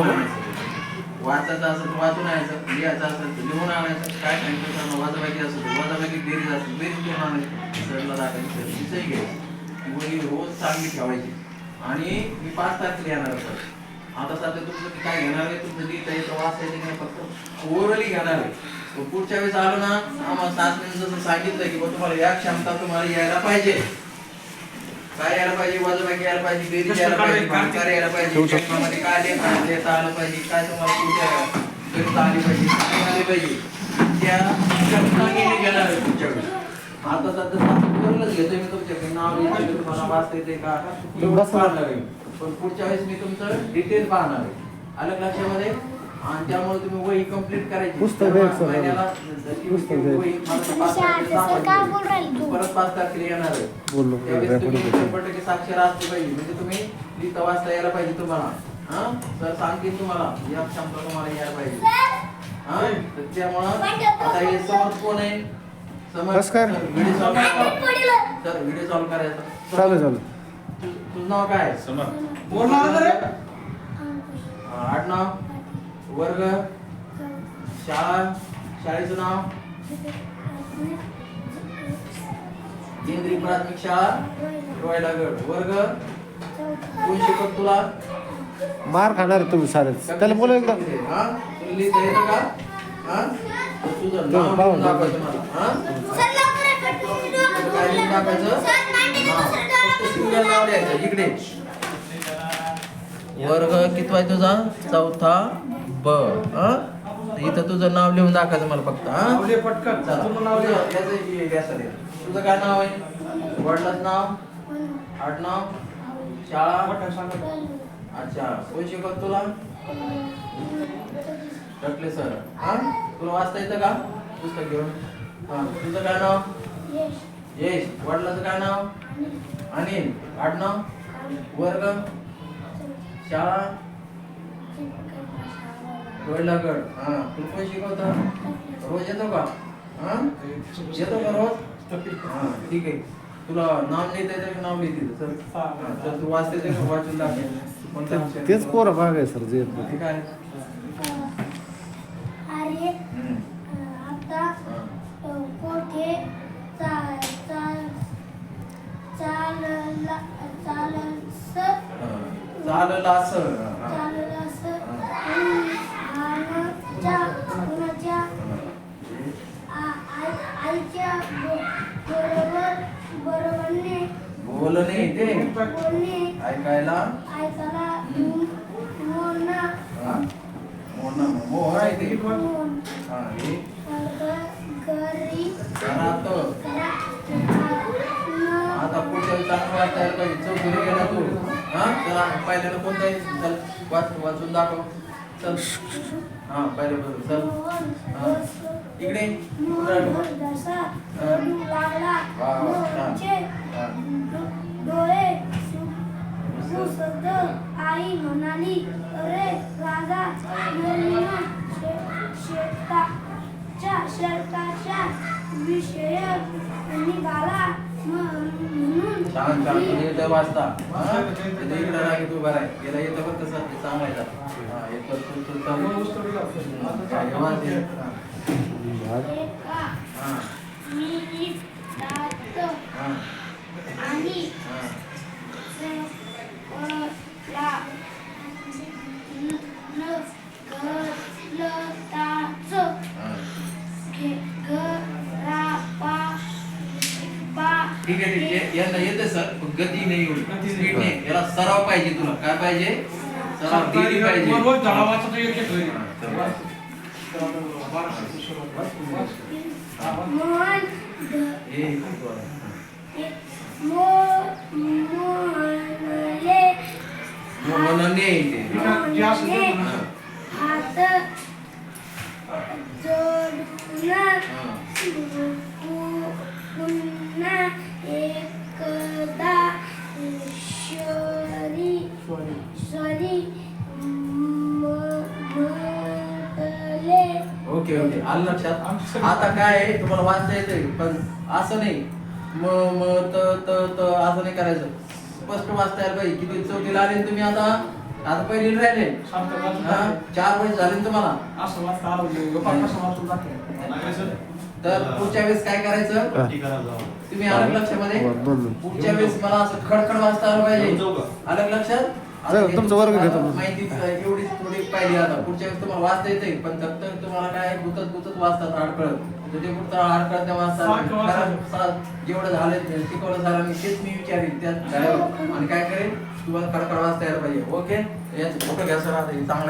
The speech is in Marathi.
बरं? वाचायचं असं तर वाचून आणायचं लिहायचं असं लिहून आणायचं. काय सांगितलं वाजाबाकी असं तर वाजाबाकी बेरीज असं बेरीज लिहून आणायचं. सरला टाकायचं तिचंही घ्यायचं वही रोज चांगली ठेवायची. आणि मी पाच तारखेला येणार होतो आता सध्या तुमचं काय घेणार आहे? तुमचं लिहिता येतं वाचता येतं नाही फक्त ओरली घेणार आहे. पुढच्या वेळेस आलो ना आम्हाला सासऱ्याने जसं सांगितलं की बा तुम्हाला या क्षमता तुम्हाला यायला पाहिजे. काय यायला पाहिजे? वाजोबाकी यायला पाहिजे? बेरीज यायला पाहिजे? यायला काय लेखा लिहिता आलं पाहिजे? काय तुम्हाला आली पाहिजे? काय आली पाहिजे? त्या वेळेस आता सध्या घेतोय. मी तुमच्याकडे नाव की तुम्हाला वाचता येते का? एवढंच पाहणार आहे. पण पुढच्या वेळेस मी तुमचं डिटेल पाहणार आहे. आलं लक्षामध्ये? आणि त्यामुळे तुम्ही वही कंप्लीट करायची. पुस्तक द्या एक सर. महिन्याला जशी पुस्तक द्या. वही मला पाच तारखेला दाखवायची. परत पाच तारखेला येणार आहे. बोललो. त्यावेळेस तुम्ही शंभर टक्के साक्षर असले पाहिजे. म्हणजे तुम्ही लिहिता वाचता यायला पाहिजे तुम्हाला. हा? सर सांगतील तुम्हाला. या क्षमता तुम्हाला यायला पाहिजे. हा? तर त्यामुळं आता हे कोण आहे? समर्थ कसं काय? व्हिडिओ करायचा सर व्हिडिओ चालू करायचा चालू चालू. तुझं नाव काय? आहे? बोल ना जरा. हा, आडनाव वर्ग शाळा शाळेचं नाव? केंद्रीय प्राथमिक शाळा रोयलागड वर्ग? कोण शिकत तुला मार खाणार आहे तुम्ही सारेच त्याला बोला एकदा. हा? हा? तुझं नाव लिहून दाखवायचं मला हा? काय लिहून नाव फक्त सिंगल नाव लिहायचं. इकडे. वर्ग कितवा आहे तुझा? चौथा. ब हा? इथं तुझं नाव लिहून दाखवायचं मला फक्त हा? पटकन. पूर्ण नाव लिहा. याचं हे घ्या सर हे. तुझं काय नाव आहे? वडिलाचं नाव? आडनाव? शाळा. अच्छा. कोण शिकवत तुला? टकले सर. हा? तुला वाचता येतं का? पुस्तक घेऊन. हा. तुझं काय नाव? यश. वडिलाचं काय नाव? अनिल. आडनाव? वर्ग? शाळा? रोहिलागड हा. तुला कोण शिकवतं? रोज येतो का? हा? येतो का रोज? हा. ठीक आहे. तुला नाव लिहिता येतं नाव लिहिते सर तर तू वाचते ते वाचून दाखव? तेच पोरं भाग आहे सर जे. ठीक आहे. आता. कोठे चाल चाल चालला चालस हा. चाललं असं. कुणाच्या आई- आईच्या बरोबर बरोबरने बोल नाही ते बोलणे. ऐकायला. ऐकायला मोना हा. मोना मोहर आहे ते. हा, हे. घरी. घरात. आता पुढच्या चांगलं वाचायला पाहिजे चौथीला गेला तू. हा? त्याला पहिल्याला कोणतं वाचून दाखव. चल. चल इकडे डोळे आई म्हणाली अरे राजा शेताच्या शेताच्या विषय निघाला छान छान तुझे येतं वाचता हा? इथे इकडे राग तू बरा आहे याला येतं पण कसं ते सांगायचं हा येतं तू. हा, हे. ठीक आहे ठीक आहे यांना येते सर पण गती नाही नाही. स्पीड नाही याला सराव पाहिजे तुला काय पाहिजे सराव डेली पाहिजे धडा वाचतो एक आलं लक्षात. आता काय आहे तुम्हाला वाचता येते पण असं नाही. म म त त त असं नाही करायचं. स्पष्ट वाचता यायला पाहिजे. किती चौथीला आले तुम्ही आता? आता पहिली राहिले. हा. चार वर्ष झाले तुम्हाला. तर पुढच्या वेळेस काय करायचं? तुम्ही अलग लक्षामध्ये. पुढच्या वेळेस मला असं खडखड वाचता आलं पाहिजे. अलग लक्षात? चला, तुमचं वर्ग घेतो मी. माहिती एवढी थोडी पाहिली आता. पुढच्या वेळेस तुम्हाला वाचता येते पण तुम्हाला काय गुतत गुतत वाचतात अडकळत तर ते अडकळत त्या वाचतात. सारखं वाचायचं. कारण सा- जेवढं झालं ते शिकवलं सरांनी तेच मी विचारेन त्यात काय आणि काय करेन? तुम्हाला खडखड वाचता यायला पाहिजे. ओके? याचं फोटो घ्या सर आता हे चांगलं